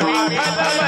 Habita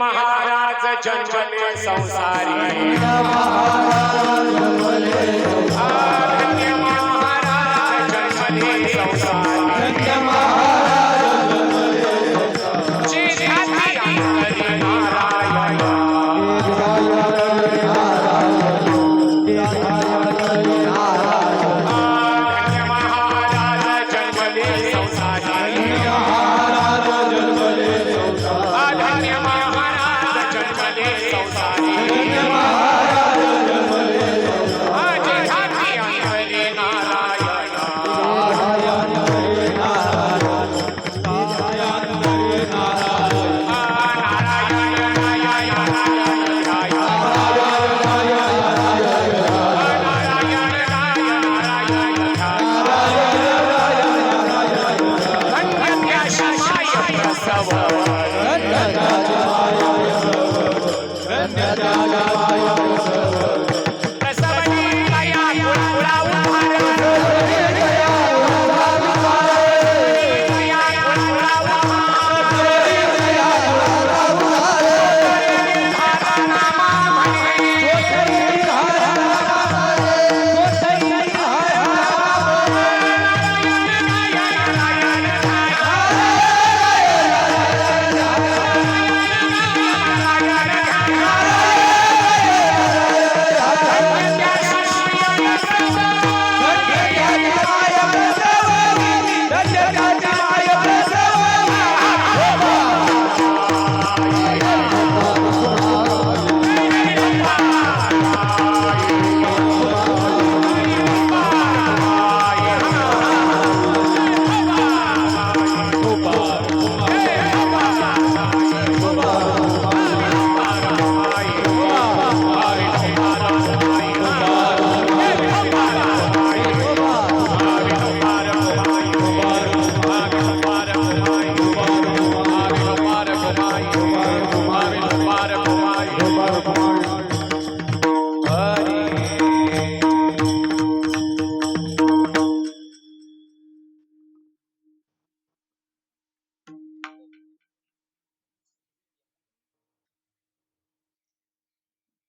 Maharaj जंजले संसारी સંસારી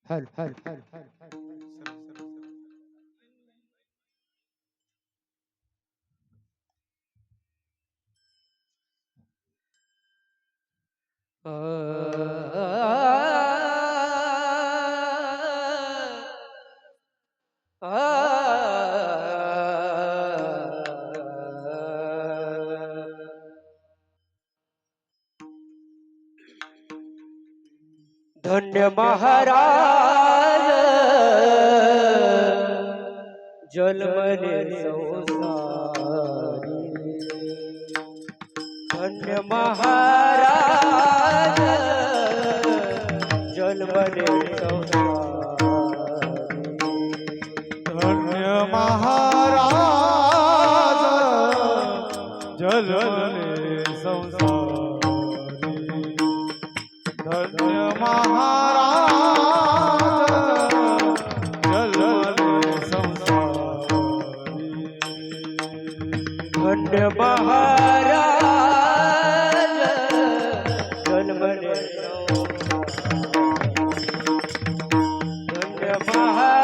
حلو حلو حلو حلو حلو آه. मुंड महाराज जल संसारी मुंड महाराज जल संसारी धन्य महा बढ़ायाज, चल्मने सम्णार, बढ़ायाज न्ब्रे तॉल्मने, त्लिए